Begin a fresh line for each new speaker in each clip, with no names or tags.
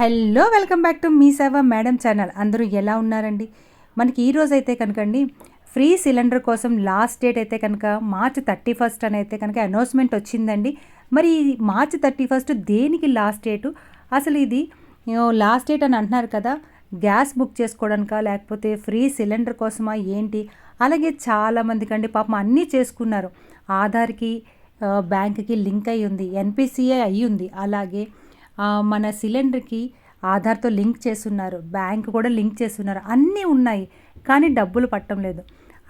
hello welcome back to మీ సేవ madam channel అందరూ ఎలా ఉన్నారండి మనకి ఈరోజు అయితే కనుకండి ఫ్రీ సిలిండర్ కోసం లాస్ట్ డేట్ అయితే కనుక మార్చ్ థర్టీ ఫస్ట్ అని అయితే కనుక అనౌన్స్మెంట్ వచ్చిందండి మరి మార్చ్ థర్టీ ఫస్ట్ దేనికి లాస్ట్ డేటు అసలు ఇది లాస్ట్ డేట్ అని అంటున్నారు కదా గ్యాస్ బుక్ చేసుకోవడానిక లేకపోతే ఫ్రీ సిలిండర్ కోసమా ఏంటి అలాగే చాలామందికి అండి పాపం అన్నీ చేసుకున్నారు ఆధార్కి బ్యాంక్కి లింక్ అయ్యి ఉంది ఎన్పిసిఐ అయ్యి ఉంది అలాగే మన సిలిండర్కి ఆధార్తో లింక్ చేస్తున్నారు బ్యాంక్ కూడా లింక్ చేస్తున్నారు అన్నీ ఉన్నాయి కానీ డబ్బులు పట్టడం లేదు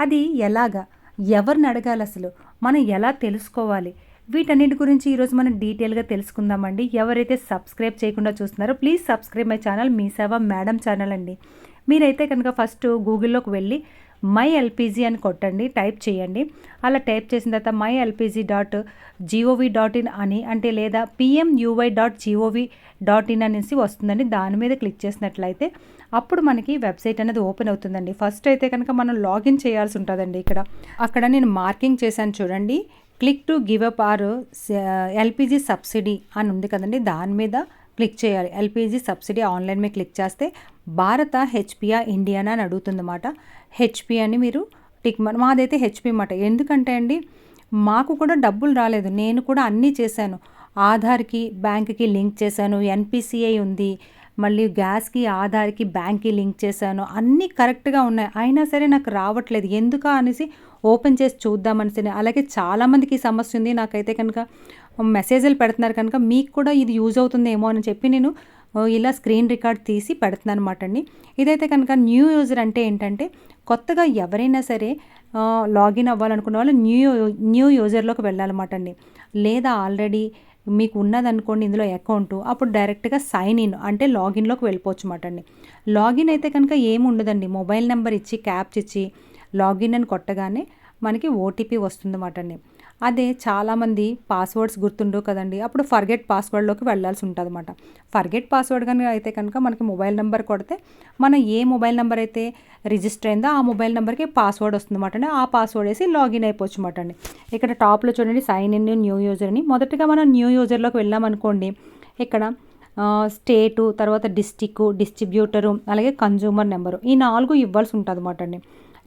అది ఎలాగా ఎవరిని అడగాలి అసలు మనం ఎలా తెలుసుకోవాలి వీటన్నిటి గురించి ఈరోజు మనం డీటెయిల్గా తెలుసుకుందామండి ఎవరైతే సబ్స్క్రైబ్ చేయకుండా చూస్తున్నారో ప్లీజ్ సబ్స్క్రైబ్ మై ఛానల్ మీ సేవ మేడం ఛానల్ అండి మీరైతే కనుక ఫస్ట్ గూగుల్లోకి వెళ్ళి మై ఎల్పిజి అని కొట్టండి టైప్ చేయండి అలా టైప్ చేసిన తర్వాత my LPG dot GOV dot in అని అంటే లేదా PMUY dot GOV dot in అనేసి వస్తుందండి దాని మీద క్లిక్ చేసినట్లయితే అప్పుడు మనకి వెబ్సైట్ అనేది ఓపెన్ అవుతుందండి ఫస్ట్ అయితే కనుక మనం లాగిన్ చేయాల్సి ఉంటుందండి ఇక్కడ అక్కడ నేను మార్కింగ్ చేశాను చూడండి click to give up or LPG subsidy అని ఉంది కదండి దాని మీద క్లిక్ చేయాలి ఎల్పిజి సబ్సిడీ ఆన్లైన్ మీద క్లిక్ చేస్తే భారత హెచ్పియా ఇండియానా అని అడుగుతుందన్నమాట హెచ్పి అని మీరు టిక్ మాదైతే హెచ్పి అన్నమాట ఎందుకంటే అండి మాకు కూడా డబ్బులు రాలేదు నేను కూడా అన్నీ చేశాను ఆధార్కి బ్యాంక్కి లింక్ చేశాను ఎన్పిసిఐ ఉంది మళ్ళీ గ్యాస్కి ఆధార్కి బ్యాంక్కి లింక్ చేశాను అన్నీ కరెక్ట్గా ఉన్నాయి అయినా సరే నాకు రావట్లేదు ఎందుక అనేసి ఓపెన్ చేసి చూద్దామని అలాగే చాలామందికి ఈ సమస్య ఉంది నాకైతే కనుక మెసేజ్లు పెడుతున్నారు కనుక మీకు కూడా ఇది యూజ్ అవుతుందేమో అని చెప్పి నేను ఇలా స్క్రీన్ రికార్డ్ తీసి పెడుతుంది అనమాట అండి ఇదైతే కనుక న్యూ యూజర్ అంటే ఏంటంటే కొత్తగా ఎవరైనా సరే లాగిన్ అవ్వాలనుకున్న వాళ్ళు న్యూ న్యూ యూజర్లోకి వెళ్ళాలన్నమాట అండి లేదా ఆల్రెడీ మీకు ఉన్నదనుకోండి ఇందులో అకౌంట్ అప్పుడు డైరెక్ట్గా సైన్ ఇన్ అంటే లాగిన్లోకి వెళ్ళిపోవచ్చు అన్నమాట అండి లాగిన్ అయితే కనుక ఏమి ఉండదండి మొబైల్ నెంబర్ ఇచ్చి క్యాప్స్ ఇచ్చి లాగిన్ అని కొట్టగానే మనకి ఓటీపీ వస్తుంది అన్నమాట అండి అదే చాలామంది పాస్వర్డ్స్ గుర్తుండవు కదండి అప్పుడు ఫర్గెట్ పాస్వర్డ్లోకి వెళ్ళాల్సి ఉంటుంది అనమాట ఫర్గెట్ పాస్వర్డ్ కనుక అయితే కనుక మనకి మొబైల్ నెంబర్ కొడితే మనం ఏ మొబైల్ నెంబర్ అయితే రిజిస్టర్ అయిందో ఆ మొబైల్ నెంబర్కి పాస్వర్డ్ వస్తుందన్నమాట అండి ఆ పాస్వర్డ్ వేసి లాగిన్ అయిపోవచ్చు అనమాట అండి ఇక్కడ టాప్లో చూడండి సైన్ ఇన్ న్యూ యూజర్ అని మొదటిగా మనం న్యూ యూజర్లోకి వెళ్ళామనుకోండి ఇక్కడ స్టేటు తర్వాత డిస్టిక్ డిస్ట్రిబ్యూటరు అలాగే కన్జ్యూమర్ నెంబరు ఈ నాలుగు ఇవ్వాల్సి ఉంటుంది అనమాట అండి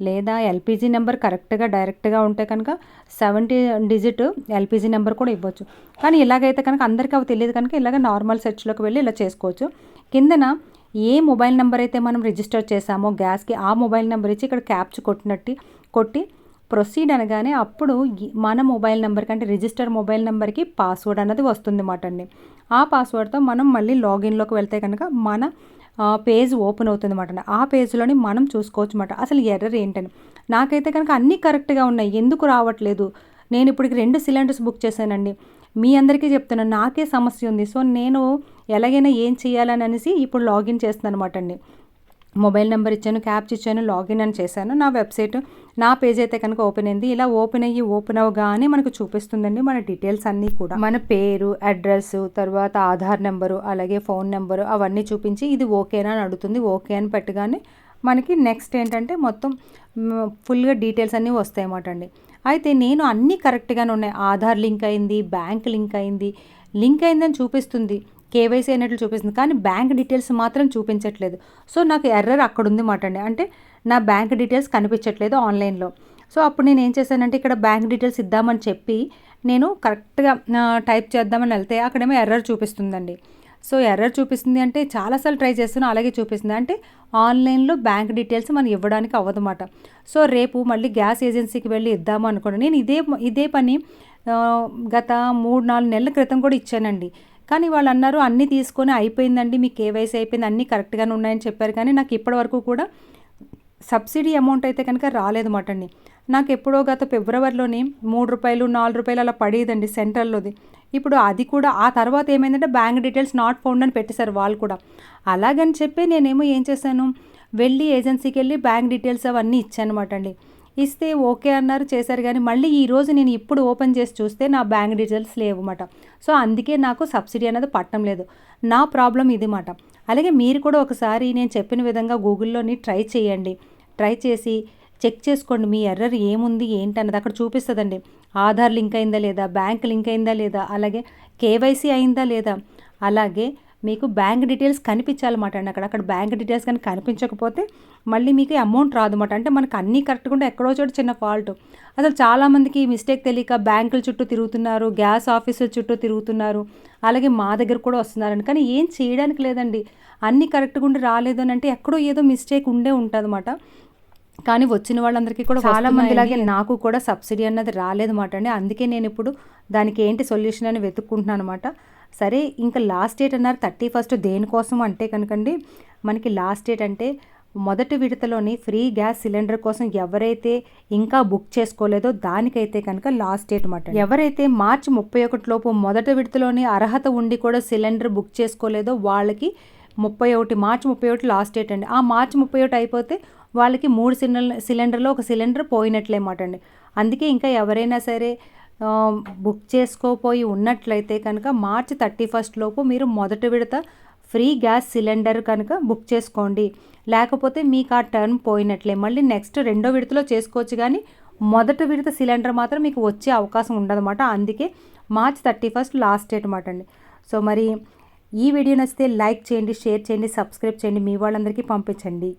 లేదా ఎల్పిజి నెంబర్ కరెక్ట్గా డైరెక్ట్గా ఉంటే కనుక సెవెంటీ డిజిట్ ఎల్పిజి నెంబర్ కూడా ఇవ్వచ్చు కానీ ఇలాగైతే కనుక అందరికీ అవి తెలియదు కనుక ఇలాగ నార్మల్ సెర్చ్లోకి వెళ్ళి ఇలా చేసుకోవచ్చు కిందన ఏ మొబైల్ నెంబర్ అయితే మనం రిజిస్టర్ చేసామో గ్యాస్కి ఆ మొబైల్ నెంబర్ ఇచ్చి ఇక్కడ క్యాప్చ్ కొట్టినట్టు కొట్టి ప్రొసీడ్ అనగానే అప్పుడు మన మొబైల్ నెంబర్ కంటే రిజిస్టర్ మొబైల్ నెంబర్కి పాస్వర్డ్ అన్నది వస్తుంది మాట అండి ఆ పాస్వర్డ్తో మనం మళ్ళీ లాగిన్లోకి వెళ్తే కనుక మన పేజ్ ఓపెన్ అవుతుంది అనమాట ఆ పేజ్లోని మనం చూసుకోవచ్చు అనమాట అసలు ఎర్రర్ ఏంటని నాకైతే కనుక అన్నీ కరెక్ట్గా ఉన్నాయి ఎందుకు రావట్లేదు నేను ఇప్పటికి రెండు సిలిండర్స్ బుక్ చేశానండి మీ అందరికీ చెప్తున్నాను నాకే సమస్య ఉంది సో నేను ఎలాగైనా ఏం చేయాలని అనేసి ఇప్పుడు లాగిన్ చేస్తున్నాను అనమాట అండి మొబైల్ నెంబర్ ఇచ్చాను క్యాప్చ్ ఇచ్చాను లాగిన్ అని చేశాను నా వెబ్సైట్ నా పేజ్ అయితే కనుక ఓపెన్ అయింది ఇలా ఓపెన్ అయ్యి ఓపెన్ అవగానే మనకు చూపిస్తుందండి మన డీటెయిల్స్ అన్నీ కూడా మన పేరు అడ్రస్ తర్వాత ఆధార్ నెంబరు అలాగే ఫోన్ నెంబరు అవన్నీ చూపించి ఇది ఓకేనా అని అడుగుతుంది ఓకే అని పెట్టగానే మనకి నెక్స్ట్ ఏంటంటే మొత్తం ఫుల్గా డీటెయిల్స్ అన్నీ వస్తాయన్నమాట అండి అయితే నేను అన్నీ కరెక్ట్గానే ఉన్నాయి ఆధార్ లింక్ అయింది బ్యాంక్ లింక్ అయింది లింక్ అయిందని చూపిస్తుంది కేవైసీ అయినట్లు చూపిస్తుంది కానీ బ్యాంక్ డీటెయిల్స్ మాత్రం చూపించట్లేదు సో నాకు ఎర్రర్ అక్కడ మాట అండి అంటే నా బ్యాంక్ డీటెయిల్స్ కనిపించట్లేదు ఆన్లైన్లో సో అప్పుడు నేను ఏం చేశానంటే ఇక్కడ బ్యాంక్ డీటెయిల్స్ ఇద్దామని చెప్పి నేను కరెక్ట్గా టైప్ చేద్దామని వెళ్తే అక్కడేమో ఎర్రర్ చూపిస్తుందండి సో ఎర్రర్ చూపిస్తుంది అంటే చాలాసార్లు ట్రై చేస్తున్నా అలాగే చూపిస్తుంది అంటే ఆన్లైన్లో బ్యాంక్ డీటెయిల్స్ మనం ఇవ్వడానికి అవ్వదన్నమాట సో రేపు మళ్ళీ గ్యాస్ ఏజెన్సీకి వెళ్ళి ఇద్దాము అనుకోండి నేను ఇదే ఇదే పని గత మూడు నాలుగు నెలల క్రితం కూడా ఇచ్చానండి కానీ వాళ్ళు అన్నారు అన్నీ తీసుకొని అయిపోయిందండి మీ కేవైసీ అయిపోయింది అన్నీ కరెక్ట్గానే ఉన్నాయని చెప్పారు కానీ నాకు ఇప్పటివరకు కూడా సబ్సిడీ అమౌంట్ అయితే కనుక రాలేదు మాటండి నాకు ఎప్పుడో గత ఫిబ్రవరిలోని మూడు రూపాయలు నాలుగు రూపాయలు అలా పడేదండి సెంట్రల్లోది ఇప్పుడు అది కూడా ఆ తర్వాత ఏమైందంటే బ్యాంక్ డీటెయిల్స్ నాట్ ఫౌండ్ అని పెట్టేశారు వాళ్ళు కూడా అలాగని చెప్పి నేనేమో ఏం చేశాను వెళ్ళి ఏజెన్సీకి వెళ్ళి బ్యాంక్ డీటెయిల్స్ అవన్నీ ఇచ్చాను అనమాట అండి ఇస్తే ఓకే అన్నారు చేశారు కానీ మళ్ళీ ఈరోజు నేను ఇప్పుడు ఓపెన్ చేసి చూస్తే నా బ్యాంక్ డీటెయిల్స్ లేవన్నమాట సో అందుకే నాకు సబ్సిడీ అనేది పట్టడం లేదు నా ప్రాబ్లం ఇది మాట అలాగే మీరు కూడా ఒకసారి నేను చెప్పిన విధంగా గూగుల్లోని ట్రై చేయండి ట్రై చేసి చెక్ చేసుకోండి మీ ఎర్రర్ ఏముంది ఏంటన్నది అక్కడ చూపిస్తుందండి ఆధార్ లింక్ అయిందా లేదా బ్యాంక్ లింక్ అయిందా లేదా అలాగే కేవైసీ అయిందా లేదా అలాగే మీకు బ్యాంక్ డీటెయిల్స్ కనిపించాలన్నమాట అండి అక్కడ అక్కడ బ్యాంక్ డీటెయిల్స్ కానీ కనిపించకపోతే మళ్ళీ మీకు అమౌంట్ రాదన్నమాట అంటే మనకు అన్నీ కరెక్ట్గా ఉంటే ఎక్కడో చోట చిన్న ఫాల్ట్ అసలు చాలామందికి మిస్టేక్ తెలియక బ్యాంకుల చుట్టూ తిరుగుతున్నారు గ్యాస్ ఆఫీసుల చుట్టూ తిరుగుతున్నారు అలాగే మా దగ్గర కూడా వస్తున్నారండి కానీ ఏం చేయడానికి లేదండి అన్నీ కరెక్ట్గా ఉండి రాలేదు అని అంటే ఎక్కడో ఏదో మిస్టేక్ ఉండే ఉంటుందన్నమాట కానీ వచ్చిన వాళ్ళందరికీ కూడా చాలా మంది లాగే నాకు కూడా సబ్సిడీ అన్నది రాలేదన్నమాట అండి అందుకే నేను ఇప్పుడు దానికి ఏంటి సొల్యూషన్ అని వెతుక్కుంటున్నాను అనమాట సరే ఇంకా లాస్ట్ డేట్ అన్నారు థర్టీ ఫస్ట్ దేనికోసం అంటే కనుకండి మనకి లాస్ట్ డేట్ అంటే మొదటి విడతలోని ఫ్రీ గ్యాస్ సిలిండర్ కోసం ఎవరైతే ఇంకా బుక్ చేసుకోలేదో దానికైతే కనుక లాస్ట్ డేట్ అనమాట ఎవరైతే మార్చి ముప్పై ఒకటిలోపు మొదటి విడతలోని అర్హత ఉండి కూడా సిలిండర్ బుక్ చేసుకోలేదో వాళ్ళకి ముప్పై ఒకటి మార్చి ముప్పై ఒకటి లాస్ట్ డేట్ అండి ఆ మార్చి ముప్పై ఒకటి అయిపోతే వాళ్ళకి మూడు సిలిండర్ సిలిండర్లో ఒక సిలిండర్ పోయినట్లేమాట అండి అందుకే ఇంకా ఎవరైనా సరే బుక్ చేసుకోపోయి ఉన్నట్లయితే కనుక మార్చి థర్టీ ఫస్ట్ లోపు మీరు మొదటి విడత ఫ్రీ గ్యాస్ సిలిండర్ కనుక బుక్ చేసుకోండి లేకపోతే మీకు ఆ టర్న్ పోయినట్లే మళ్ళీ నెక్స్ట్ రెండో విడతలో చేసుకోవచ్చు కానీ మొదటి విడత సిలిండర్ మాత్రం మీకు వచ్చే అవకాశం ఉండదన్నమాట అందుకే March thirty first last date అనమాట అండి సో మరి ఈ వీడియో నచ్చితే లైక్ చేయండి షేర్ చేయండి సబ్స్క్రైబ్ చేయండి మీ వాళ్ళందరికీ పంపించండి